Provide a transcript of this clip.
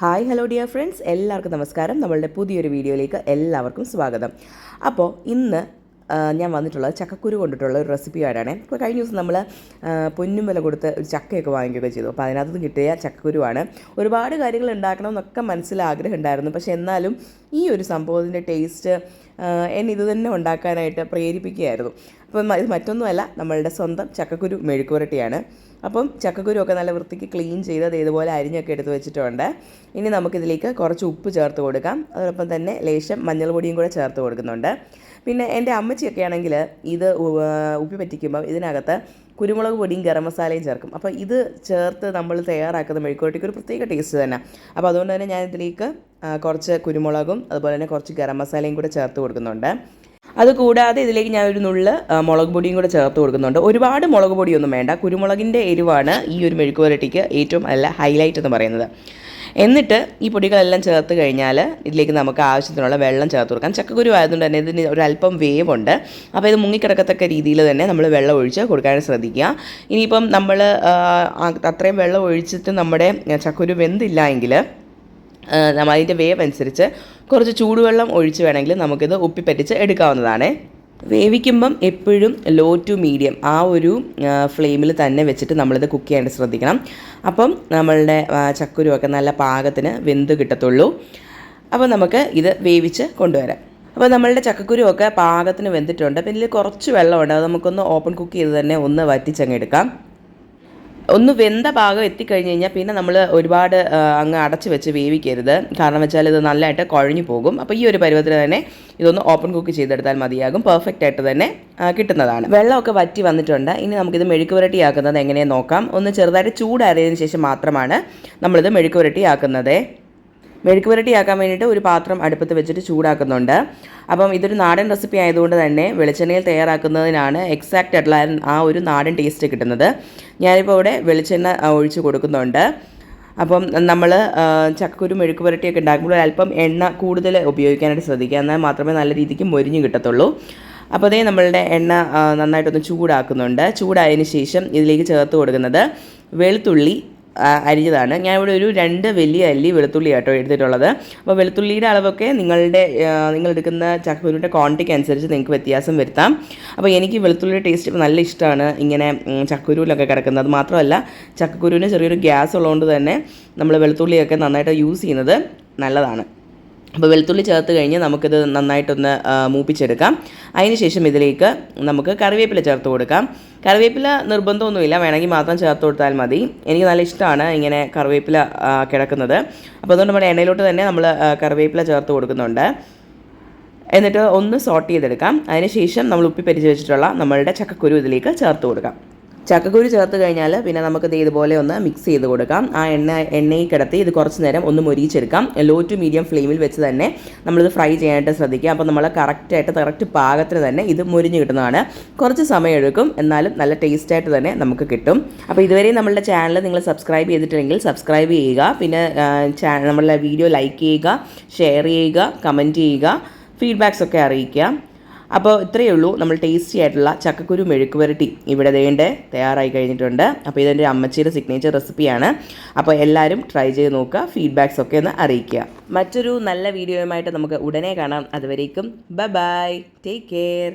Hi hello dear friends. എല്ലാവർക്കും നമസ്കാരം. നമ്മളുടെ പുതിയൊരു വീഡിയോയിലേക്ക് എല്ലാവർക്കും സ്വാഗതം. അപ്പോൾ ഇന്ന് ഞാൻ വന്നിട്ടുള്ളത് ചക്കക്കുരു കൊണ്ടിട്ടുള്ള ഒരു റെസിപ്പി ആയിട്ടാണ് ഇപ്പോൾ കഴിഞ്ഞ ദിവസം നമ്മൾ പൊന്നും വില കൊടുത്ത് ഒരു ചക്കയൊക്കെ വാങ്ങിക്കുകയൊക്കെ ചെയ്തു. അപ്പോൾ അതിനകത്ത് കിട്ടിയ ചക്കക്കുരുവാണ്. ഒരുപാട് കാര്യങ്ങൾ ഉണ്ടാക്കണം എന്നൊക്കെ മനസ്സിൽ ആഗ്രഹം ഉണ്ടായിരുന്നു പക്ഷേ എന്നാലും ഈ ഒരു സംഭവത്തിന്റെ ടേസ്റ്റ് എന്നെ ഇത് തന്നെ ഉണ്ടാക്കാനായിട്ട് പ്രേരിപ്പിക്കുകയായിരുന്നു. അപ്പം ഇത് മറ്റൊന്നുമല്ല നമ്മളുടെ സ്വന്തം ചക്കക്കുരു മെഴുക്കുവരട്ടിയാണ് അപ്പം ചക്കക്കുരു ഒക്കെ നല്ല വൃത്തിക്ക് ക്ലീൻ ചെയ്ത് അത് ഇതുപോലെ അരിഞ്ഞൊക്കെ എടുത്ത് വെച്ചിട്ടുണ്ട്. ഇനി നമുക്കിതിലേക്ക് കുറച്ച് ഉപ്പ് ചേർത്ത് കൊടുക്കാം. അതോടൊപ്പം തന്നെ ലേശം മഞ്ഞൾ പൊടിയും കൂടെ ചേർത്ത് കൊടുക്കുന്നുണ്ട്. പിന്നെ എന്റെ അമ്മച്ചിയൊക്കെ ആണെങ്കിൽ ഇത് ഉപ്പി പറ്റിക്കുമ്പം ഇതിനകത്ത് കുരുമുളക് പൊടിയും ഗരം മസാലയും ചേർക്കും. അപ്പോൾ ഇത് ചേർത്ത് നമ്മൾ തയ്യാറാക്കുന്ന മെഴുക്കുവരട്ടിക്ക് ഒരു പ്രത്യേക ടേസ്റ്റ് തന്നെ. അപ്പോൾ അതുകൊണ്ട് തന്നെ ഞാൻ ഇതിലേക്ക് കുറച്ച് കുരുമുളകും അതുപോലെ തന്നെ കുറച്ച് ഗരം മസാലയും കൂടെ ചേർത്ത് കൊടുക്കുന്നുണ്ട്. അതുകൂടാതെ ഇതിലേക്ക് ഞാൻ ഒരു നുള്ള് മുളക് പൊടിയും കൂടെ ചേർത്ത് കൊടുക്കുന്നുണ്ട്. ഒരുപാട് മുളക് പൊടിയൊന്നും വേണ്ട. കുരുമുളകിന്റെ എരിവാണ് ഈ ഒരു മെഴുക്ക് പുരട്ടിക്ക് ഏറ്റവും നല്ല ഹൈലൈറ്റ് എന്ന് പറയുന്നത്. എന്നിട്ട് ഈ പൊടികളെല്ലാം ചേർത്ത് കഴിഞ്ഞാൽ ഇതിലേക്ക് നമുക്ക് ആവശ്യത്തിനുള്ള വെള്ളം ചേർത്ത് കൊടുക്കാം. ചക്കക്കുരു ആയതുകൊണ്ട് തന്നെ ഇതിന് ഒരല്പം അല്പം വേവുണ്ട്. അപ്പോൾ ഇത് മുങ്ങിക്കിടക്കത്തക്ക രീതിയിൽ തന്നെ നമ്മൾ വെള്ളം ഒഴിച്ച് കൊടുക്കാൻ ശ്രദ്ധിക്കുക. ഇനിയിപ്പം നമ്മൾ അത്രയും വെള്ളം ഒഴിച്ചിട്ട് നമ്മുടെ ചക്കക്കുരു വെന്തില്ല എങ്കിൽ അതിന്റെ വേവ് അനുസരിച്ച് കുറച്ച് ചൂടുവെള്ളം ഒഴിച്ച് വേണമെങ്കിൽ നമുക്കിത് ഉപ്പിപ്പറ്റിച്ച് എടുക്കാവുന്നതാണ്. വേവിക്കുമ്പം എപ്പോഴും ലോ ടു മീഡിയം ആ ഒരു ഫ്ലെയിമിൽ തന്നെ വെച്ചിട്ട് നമ്മളിത് കുക്ക് ചെയ്യാനായിട്ട് ശ്രദ്ധിക്കണം. അപ്പം നമ്മളുടെ ചക്കുരുമൊക്കെ നല്ല പാകത്തിന് വെന്ത് കിട്ടത്തുള്ളൂ. അപ്പോൾ നമുക്ക് ഇത് വേവിച്ച് കൊണ്ടുവരാം. അപ്പോൾ നമ്മളുടെ ചക്കക്കുരുമൊക്കെ പാകത്തിന് വെന്തിട്ടുണ്ട്. പിന്നെ കുറച്ച് വെള്ളമുണ്ട്. അത് നമുക്കൊന്ന് ഓപ്പൺ കുക്ക് ചെയ്ത് തന്നെ ഒന്ന് വറ്റിച്ചങ്ങ് എടുക്കാം. ഒന്ന് വെന്ത ഭാഗം എത്തിക്കഴിഞ്ഞ് കഴിഞ്ഞാൽ പിന്നെ നമ്മൾ ഒരുപാട് അങ്ങ് അടച്ച് വെച്ച് വേവിക്കരുത്. കാരണം വെച്ചാൽ ഇത് നല്ലതായിട്ട് കുഴഞ്ഞു പോകും. അപ്പോൾ ഈ ഒരു പരുവത്തിൽ തന്നെ ഇതൊന്ന് ഓപ്പൺ കുക്ക് ചെയ്തെടുത്താൽ മതിയാകും. പെർഫെക്റ്റ് ആയിട്ട് തന്നെ കിട്ടുന്നതാണ്. വെള്ളമൊക്കെ വറ്റി വന്നിട്ടുണ്ട്. ഇനി നമുക്കിത് മെഴുക്ക് പുരട്ടിയാക്കുന്നത് എങ്ങനെയെന്ന് നോക്കാം. ഒന്ന് ചെറുതായിട്ട് ചൂടാറിയതിന് ശേഷം മാത്രമാണ് നമ്മളിത് മെഴുക്ക് പുരട്ടി ആക്കുന്നത് മെഴുക്ക് പുരട്ടി ആക്കാൻ വേണ്ടിയിട്ട് ഒരു പാത്രം അടുപ്പത്ത് വെച്ചിട്ട് ചൂടാക്കുന്നുണ്ട്. അപ്പം ഇതൊരു നാടൻ റെസിപ്പി ആയതുകൊണ്ട് തന്നെ വെളിച്ചെണ്ണയിൽ തയ്യാറാക്കുന്നതിനാണ് എക്സാക്റ്റ് ആയിട്ടുള്ള ആ ഒരു നാടൻ ടേസ്റ്റ് കിട്ടുന്നത്. ഞാനിപ്പോൾ ഇവിടെ വെളിച്ചെണ്ണ ഒഴിച്ച് കൊടുക്കുന്നുണ്ട്. അപ്പം നമ്മൾ ചക്കക്കുരു മെഴുക്ക് പുരട്ടിയൊക്കെ ഉണ്ടാക്കുമ്പോൾ അല്പം എണ്ണ കൂടുതൽ ഉപയോഗിക്കാനായിട്ട് ശ്രദ്ധിക്കുക. എന്നാൽ മാത്രമേ നല്ല രീതിക്ക് മൊരിഞ്ഞ് കിട്ടത്തുള്ളൂ. അപ്പോൾ അതേ നമ്മളുടെ എണ്ണ നന്നായിട്ടൊന്ന് ചൂടാക്കുന്നുണ്ട്. ചൂടായതിന് ശേഷം ഇതിലേക്ക് ചേർത്ത് കൊടുക്കുന്നത് വെളുത്തുള്ളി അരിഞ്ഞതാണ്. ഞാൻ ഇവിടെ ഒരു രണ്ട് വലിയ അല്ലി വെളുത്തുള്ളി കേട്ടോ എടുത്തിട്ടുള്ളത്. അപ്പോൾ വെളുത്തുള്ളിയുടെ അളവൊക്കെ നിങ്ങളുടെ നിങ്ങൾ എടുക്കുന്ന ചക്കക്കുരുവിന്റെ ക്വാണ്ടിറ്റി അനുസരിച്ച് നിങ്ങൾക്ക് വ്യത്യാസം വരുത്താം. അപ്പോൾ എനിക്ക് വെളുത്തുള്ളിയുടെ ടേസ്റ്റ് നല്ല ഇഷ്ടമാണ് ഇങ്ങനെ ചക്കുരുവിലൊക്കെ കിടക്കുന്നത്. അത് മാത്രമല്ല ചക്കക്കുരുവിന് ചെറിയൊരു ഗ്യാസ് ഉള്ളതുകൊണ്ട് തന്നെ നമ്മൾ വെളുത്തുള്ളിയൊക്കെ നന്നായിട്ട് യൂസ് ചെയ്യുന്നത് നല്ലതാണ്. അപ്പോൾ വെളുത്തുള്ളി ചേർത്ത് കഴിഞ്ഞ് നമുക്കിത് നന്നായിട്ടൊന്ന് മൂപ്പിച്ചെടുക്കാം. അതിനുശേഷം ഇതിലേക്ക് നമുക്ക് കറിവേപ്പില ചേർത്ത് കൊടുക്കാം. കറിവേപ്പില നിർബന്ധമൊന്നുമില്ല. വേണമെങ്കിൽ മാത്രം ചേർത്ത് കൊടുത്താൽ മതി. എനിക്ക് നല്ല ഇഷ്ടമാണ് ഇങ്ങനെ കറിവേപ്പില കിടക്കുന്നത്. അപ്പോൾ അതുകൊണ്ട് നമ്മുടെ എണ്ണയിലോട്ട് തന്നെ നമ്മൾ കറിവേപ്പില ചേർത്ത് കൊടുക്കുന്നുണ്ട്. എന്നിട്ട് ഒന്ന് സോട്ട് ചെയ്തെടുക്കാം. അതിനുശേഷം നമ്മൾ ഉപ്പി പരിച്ച് വെച്ചിട്ടുള്ള നമ്മളുടെ ചക്കക്കുരു ഇതിലേക്ക് ചേർത്ത് കൊടുക്കാം. ചക്കക്കുരു ചേർത്ത് കഴിഞ്ഞാൽ പിന്നെ നമുക്കിത് ഇതുപോലെ ഒന്ന് മിക്സ് ചെയ്ത് കൊടുക്കാം. ആ എണ്ണ എണ്ണയിൽ കിടത്തി ഇത് കുറച്ച് നേരം ഒന്ന് മൊരിയിച്ചെടുക്കാം ലോ ടു മീഡിയം ഫ്ലെയിമിൽ വെച്ച് തന്നെ നമ്മളിത് ഫ്രൈ ചെയ്യാനായിട്ട് ശ്രദ്ധിക്കുക. അപ്പോൾ നമ്മൾ കറക്റ്റായിട്ട് കറക്റ്റ് പാകത്തിന് തന്നെ ഇത് മുരിഞ്ഞ് കിട്ടുന്നതാണ്. കുറച്ച് സമയം എടുക്കും. എന്നാലും നല്ല ടേസ്റ്റായിട്ട് തന്നെ നമുക്ക് കിട്ടും. അപ്പോൾ ഇതുവരെ നമ്മളുടെ ചാനൽ നിങ്ങൾ സബ്സ്ക്രൈബ് ചെയ്തിട്ടുണ്ടെങ്കിൽ സബ്സ്ക്രൈബ് ചെയ്യുക. പിന്നെ ചാനൽ നമ്മളുടെ വീഡിയോ ലൈക്ക് ചെയ്യുക ഷെയർ ചെയ്യുക കമന്റ് ചെയ്യുക ഫീഡ്ബാക്സ് ഒക്കെ അറിയിക്കുക. അപ്പോൾ ഇത്രയേ ഉള്ളൂ നമ്മൾ ടേസ്റ്റി ആയിട്ടുള്ള ചക്കക്കുരു മെഴുക്ക് വരട്ടി ഇവിടെ വേണ്ട തയ്യാറായി കഴിഞ്ഞിട്ടുണ്ട്. അപ്പോൾ ഇതെന്റെ അമ്മച്ചിയുടെ സിഗ്നേച്ചർ റെസിപ്പിയാണ് അപ്പോൾ എല്ലാവരും ട്രൈ ചെയ്ത് നോക്കുക ഫീഡ്ബാക്സ് ഒക്കെ ഒന്ന് അറിയിക്കുക. മറ്റൊരു നല്ല വീഡിയോയുമായിട്ട് നമുക്ക് ഉടനെ കാണാം. അതുവരേക്കും ബ ബൈ ടേക്ക് കെയർ